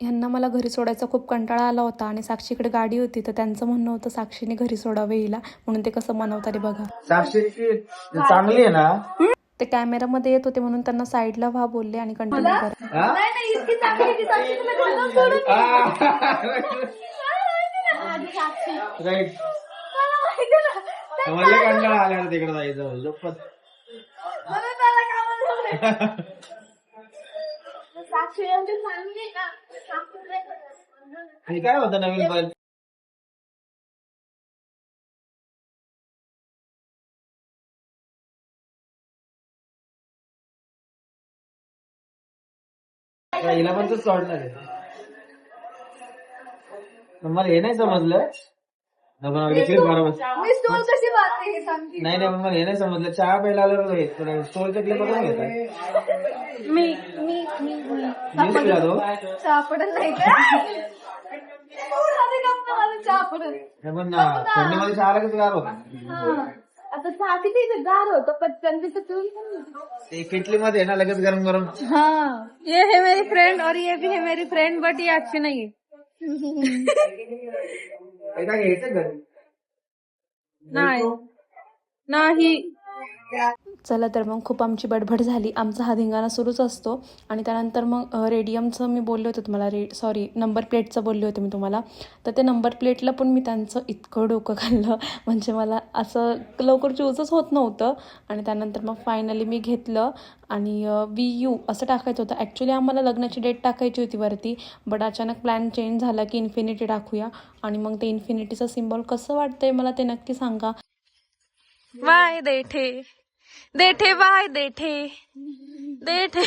ह्यांना मला घरी सोडायचा खूप कंटाळा आला होता आणि साक्षीकडे गाडी होती तर त्यांचं म्हणणं होतं साक्षीने घरी सोडावे हिला. म्हणून ते कसं मनवतात ते बघा. साक्षी चांगली आहे ना? ते कॅमेरामध्ये येत होते म्हणून त्यांना साईडला व्हा बोलले आणि कंटिन्यू करा. हा? कंटाळा आला ना तिकडे जायचं. आणि काय होतं नवीन बैल आता हिला पण तूच सोडणार आहे. पण मला हे नाही समजलं. बरोबर. नाही नाही पण मला हे नाही समजलं. चहा प्यायला आलं थोडं स्टोरचं क्लिप घेतात मी मी मी मी. मीच पिला तो? चहा पडत नाही का? चहा पडत हे पण थंडीमध्ये चहा आला कसं गार होता. हा. आता चहा किती इथे गार होतं तिथं तुम्ही ते किटली मध्ये ना लगेच गरम गरम. हाँ. ये है मेरी फ्रेंड और ये भी है मेरी फ्रेंड बट ये अच्छी नहीं है. काय घ्यायचं घरी नाही. नाही. चला तर मग खूप आमची बडबड झाली. आमचा हा धिंगाणा सुरूच असतो. आणि त्यानंतर मग रेडियमचं मी बोलले होते तुम्हाला रे सॉरी नंबर प्लेटचं बोलले होते मी तुम्हाला. तर ते नंबर प्लेटला पण मी त्यांचं इतकं डोकं खाल्लं. म्हणजे मला असं लवकर चूजच होत नव्हतं. आणि त्यानंतर मग फायनली मी घेतलं. आणि वी यू असं टाकायचं होतं. ॲक्च्युली आम्हाला लग्नाची डेट टाकायची होती वरती. बट अचानक प्लॅन चेंज झाला की इन्फिनिटी टाकूया. आणि मग ते इन्फिनिटीचं सिम्बॉल कसं वाटतंय मला ते नक्की सांगा. वाय देठे. देठे बाय देठे. देठे.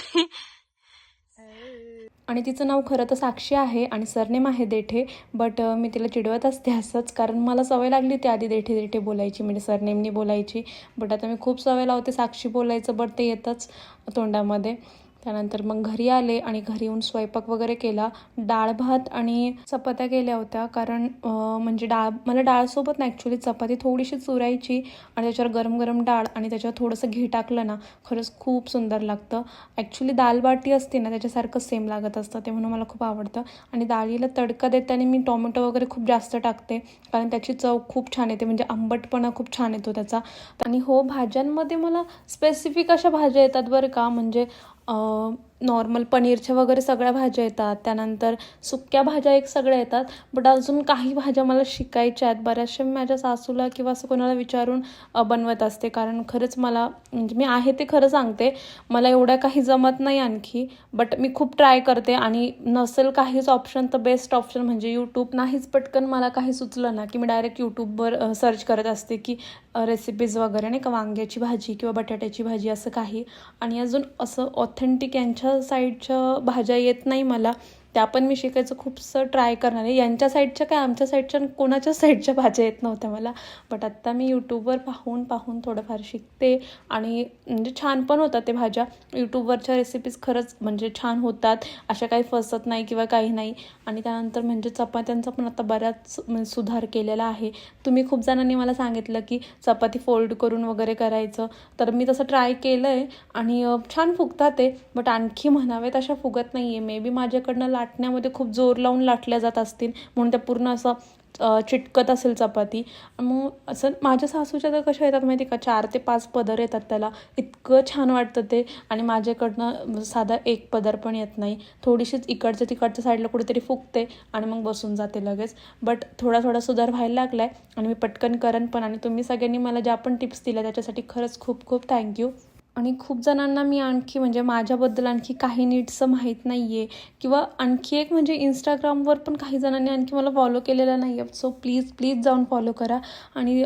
आणि तिचं नाव खरं तर साक्षी आहे आणि सरनेम आहे देठे बट मी तिला चिडवत असते असंच कारण मला सवय लागली ती आधी देठे देठे बोलायची म्हणजे सरनेमनी बोलायची. बट आता मी खूप सवय लावते साक्षी बोलायचं बट ते येतच तोंडामध्ये. त्यानंतर मग घरी आले आणि घरी येऊन स्वयंपाक वगैरे केला. डाळ भात आणि चपात्या केल्या होत्या. कारण म्हणजे डाळ मला डाळसोबत ना ॲक्च्युली चपाती थोडीशी चुरायची आणि त्याच्यावर गरम गरम डाळ आणि त्याच्यावर थोडंसं घी टाकलं ना खरंच खूप सुंदर लागतं. ॲक्च्युली दाल बाटी असते ना त्याच्यासारखं सेम लागत असतं. ते म्हणून मला खूप आवडतं. आणि डाळीला तडका देताना मी टोमॅटो वगैरे खूप जास्त टाकते. कारण त्याची चव खूप छान येते. म्हणजे आंबटपणा खूप छान येतो त्याचा. आणि हो भाज्यांमध्ये मला स्पेसिफिक अशा भाज्या येतात बरं का. म्हणजे 어, नॉर्मल पनीरच्या वगैरे सगळ्या भाज्या येतात. त्यानंतर सुक्या भाज्या एक सगळ्या येतात. बट अजून काही भाज्या मला शिकायच्या आहेत. बऱ्याचशा मी माझ्या सासूला किंवा असं कोणाला विचारून बनवत असते. कारण खरंच मला म्हणजे मी आहे ते खरं सांगते. मला एवढ्या काही जमत नाही आणखी. बट मी खूप ट्राय करते. आणि नसेल काहीच ऑप्शन तर बेस्ट ऑप्शन म्हणजे यूट्यूब नाहीच पटकन मला काही सुचलं ना की मी डायरेक्ट यूट्यूबवर सर्च करत असते की रेसिपीज वगैरे नाही का? वांग्याची भाजी किंवा बटाट्याची भाजी असं काही. आणि अजून असं ऑथेंटिक यांच्या साईडच्या भाज्या येत नाही मला. त्या पण मी शिकायचं खूपसं ट्राय करणार आहे. यांच्या साईडच्या काय आमच्या साईडच्या कोणाच्या साईडच्या भाज्या येत नव्हत्या मला. बट आत्ता मी यूट्यूबवर पाहून पाहून थोडंफार शिकते आणि म्हणजे छान पण होतात ते भाज्या. यूट्यूबवरच्या रेसिपीज खरंच म्हणजे छान होतात. अशा काही फसत नाही किंवा काही नाही. आणि त्यानंतर म्हणजे चपात्यांचा पण आता बऱ्याच म्हणजे सुधार केलेला आहे. तुम्ही खूप जणांनी मला सांगितलं की चपाती फोल्ड करून वगैरे करायचं. तर मी तसं ट्राय केलं आहे आणि छान फुगतात ते. बट आणखी म्हणावेत अशा फुगत नाही आहे मे बी माझ्याकडनं लाटण्यामध्ये खूप जोर लावून लाटल्या जात असतील. म्हणून त्या पूर्ण असं चिटकत असेल चपाती. मग असं माझ्या सासूच्या तर कशा येतात माहिती का? चार ते पाच पदर येतात त्याला. इतकं छान वाटतं ते. आणि माझ्याकडनं साधा एक पदर पण येत नाही. थोडीशीच इकडच्या तिकडच्या साईडला कुठेतरी फुगते आणि मग बसून जाते लगेच. बट थोडा थोडा सुधार व्हायला लागला आहे आणि मी पटकन करन पण. आणि तुम्ही सगळ्यांनी मला ज्या पण टिप्स दिल्या त्याच्यासाठी खरंच खूप खूप थँक्यू. आणि खूप जणांना मी आणखी म्हणजे माझ्याबद्दल आणखी काही नीटचं माहीत नाही आहे किंवा आणखी एक म्हणजे इंस्टाग्रामवर पण काही जणांनी आणखी मला फॉलो केलेलं नाही आहे सो प्लीज प्लीज जाऊन फॉलो करा. आणि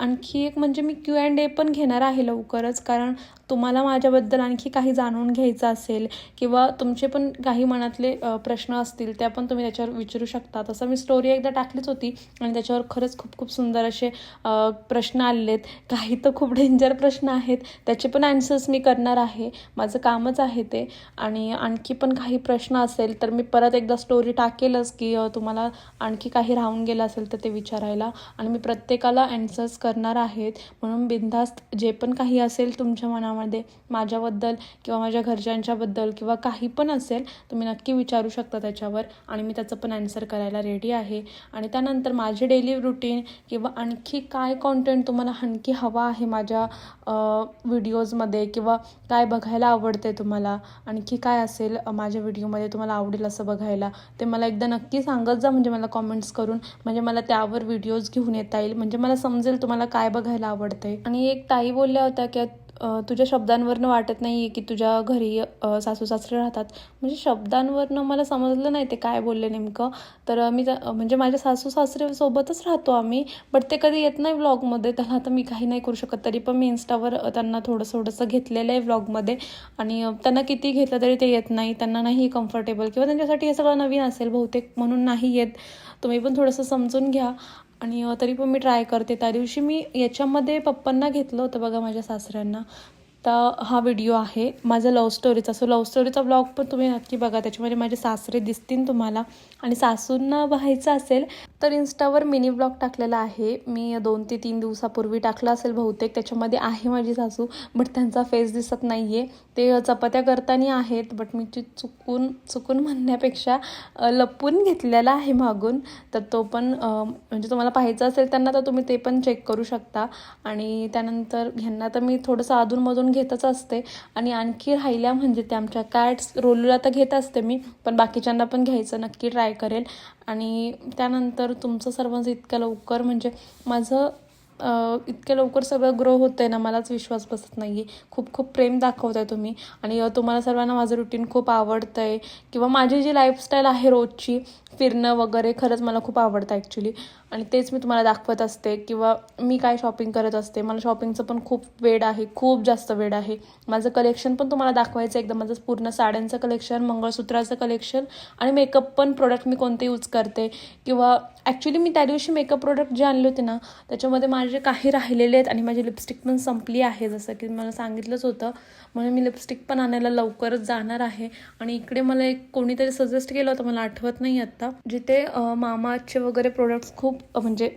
आणखी एक म्हणजे मी क्यू अँड ए पण घेणार आहे लवकरच कारण तुम्हाला माझ्याबद्दल आणखी काही जाणून घ्यायचं असेल किंवा तुमचे पण काही मनातले प्रश्न असतील त्या पण तुम्ही त्याच्यावर विचारू शकता. तसं मी स्टोरी एकदा टाकलीच होती आणि त्याच्यावर खरंच खूप खूप सुंदर असे प्रश्न आलेत. काही तर खूप डेंजर प्रश्न आहेत त्याचे पण ॲन्सर्स मी करणार आहे. माझं कामच आहे ते. आणि आणखी पण काही प्रश्न असेल तर मी परत एकदा स्टोरी टाकेलच की तुम्हाला आणखी काही राहून गेलं असेल तर ते विचारायला. आणि मी प्रत्येकाला ॲन्सर्स करणार आहेत. म्हणून बिनधास्त जे पण काही असेल तुमच्या मनामध्ये माझ्याबद्दल किंवा माझ्या घरच्यांच्याबद्दल किंवा काही पण असेल तुम्ही नक्की विचारू शकता त्याच्यावर आणि मी त्याचं पण ॲन्सर करायला रेडी आहे. आणि त्यानंतर माझे डेली रुटीन किंवा आणखी काय कॉन्टेंट तुम्हाला आणखी हवा आहे माझ्या व्हिडिओजमध्ये किंवा काय बघायला आवडते तुम्हाला? आणखी काय असेल माझ्या व्हिडिओमध्ये तुम्हाला आवडेल असं बघायला? ते मला एकदा नक्की सांगत जा म्हणजे मला कॉमेंट्स करून. म्हणजे मला त्यावर व्हिडिओज घेऊन येता येईल. म्हणजे मला समजेल तुम्हाला काय बघायला आवडतंय? आणि एक ताई बोलल्या होत्या की तुझ्या शब्दांवरनं वाटत नाही आहे की तुझ्या घरी सासू सासरे राहतात. म्हणजे शब्दांवरनं मला समजलं नाही ते काय बोलले नेमकं. तर मी म्हणजे माझ्या सासू सासरेसोबतच राहतो आम्ही बट ते कधी येत नाही व्लॉगमध्ये त्याला आता मी काही नाही करू शकत. तरी पण मी इन्स्टावर त्यांना थोडंसं थोडंसं घेतलेलं आहे व्लॉगमध्ये आणि त्यांना किती घेतलं तरी ते येत नाही. त्यांना नाही कम्फर्टेबल किंवा त्यांच्यासाठी हे सगळं नवीन असेल बहुतेक म्हणून नाही येत. तुम्ही पण थोडंसं समजून घ्या. आणि तरी पण मी ट्राय करते. त्या दिवशी मी याच्यामध्ये पप्पांना घेतलं होतं बघा माझ्या सासऱ्यांना. तर हा व्हिडिओ आहे. माझा लव्ह स्टोरीचा सो लव्ह स्टोरीचा ब्लॉग पण तुम्ही नक्की बघा. त्याच्यामध्ये माझे सासरे दिसतील तुम्हाला. आणि सासूंना पाहायचं असेल तर इन्स्टावर मिनी ब्लॉग टाकलेला आहे. मी दोन ते तीन दिवसापूर्वी टाकला असेल बहुतेक. त्याच्यामध्ये आहे माझी सासू बट त्यांचा फेस दिसत नाही आहे ते चपात्या करताना आहेत बट मी ती चुकून चुकून म्हणण्यापेक्षा लपून घेतलेला आहे मागून. तर तो पण म्हणजे तुम्हाला पाहायचं असेल त्यांना तर तुम्ही ते पण चेक करू शकता. आणि त्यानंतर ह्यांना तर मी थोडंसं अधूनमधून घेतच असते. आणि आणखी राहिल्या म्हणजे ते आमच्या कॅट्स रोलूला तर घेत असते मी पण बाकीच्यांना पण घ्यायचं नक्की ट्राय करेल. आणि त्यानंतर तुमचं सर्वांचं इतक्या लवकर म्हणजे माझं इतक्या लवकर सगळं ग्रो होतं आहे ना मलाच विश्वास बसत नाही आहे खूप खूप प्रेम दाखवताय तुम्ही. आणि तुम्हाला सर्वांना माझं रुटीन खूप आवडतं आहे किंवा माझी जी लाईफस्टाईल आहे रोजची फिरणं वगैरे खरंच मला खूप आवडतं ॲक्च्युली आणि तेच मी तुम्हाला दाखवत असते किंवा मी काय शॉपिंग करत असते. मला शॉपिंगचं पण खूप वेड आहे खूप जास्त वेड आहे. माझं कलेक्शन पण तुम्हाला दाखवायचं एकदम. माझं पूर्ण साड्यांचं कलेक्शन मंगळसूत्राचं कलेक्शन आणि मेकअप पण प्रोडक्ट मी कोणते यूज करते. किंवा ॲक्च्युली मी त्या दिवशी मेकअप प्रोडक्ट जे आणले होते ना त्याच्यामध्ये माझे काही राहिलेले आहेत आणि माझी लिपस्टिक पण संपली आहे. जसं की मला सांगितलंच होतं म्हणून मी लिपस्टिक पण आणायला लवकरच जाणार आहे. आणि इकडे मला एक कोणीतरी सजेस्ट केलं होतं मला आठवत नाही आत्ता. जिथे मामाचे वगैरे प्रोडक्ट्स खूप म्हणजे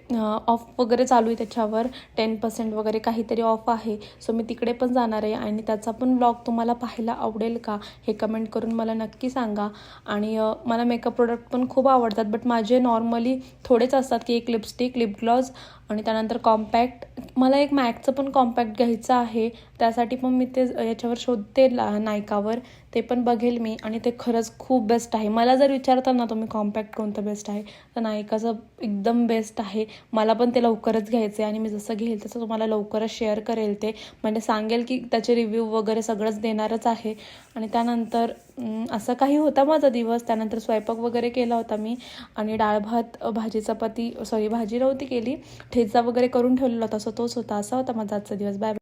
ऑफ वगैरे चालू आहे त्याच्यावर टेन पर्सेंट वगैरे काहीतरी ऑफ आहे. सो मी तिकडे पण जाणार आहे आणि त्याचा पण ब्लॉग तुम्हाला पाहायला आवडेल का हे कमेंट करून मला नक्की सांगा. आणि मला मेकअप प्रोडक्ट पण खूप आवडतात बट माझे नॉर्मली थोडेच असतात की एक लिपस्टिक लिप ग्लॉज आणि त्यानंतर कॉम्पॅक्ट मला एक मॅकचं पण कॉम्पॅक्ट घ्यायचं आहे. त्यासाठी पण मी ते याच्यावर शोधते ला नायकावर ते पण बघेल मी आणि ते खरंच खूप बेस्ट आहे. मला जर विचारता ना तुम्ही कॉम्पॅक्ट कोणतं बेस्ट आहे तर नायकाचं एकदम बेस्ट आहे. मला पण ते लवकरच घ्यायचं आहे आणि मी जसं घेईल तसं तुम्हाला लवकरच शेअर करेल ते. म्हणजे सांगेल की त्याचे रिव्ह्यू वगैरे सगळंच देणारच आहे. आणि त्यानंतर असं काही होता माझा दिवस. त्यानंतर स्वयंपाक वगैरे केला होता मी. आणि डाळ भात भाजी चपाती सॉरी भाजी नव्हती केली. ठेचा वगैरे करून ठेवलेला होता. असं तोच होता. असा होता माझा आजचा दिवस. बाय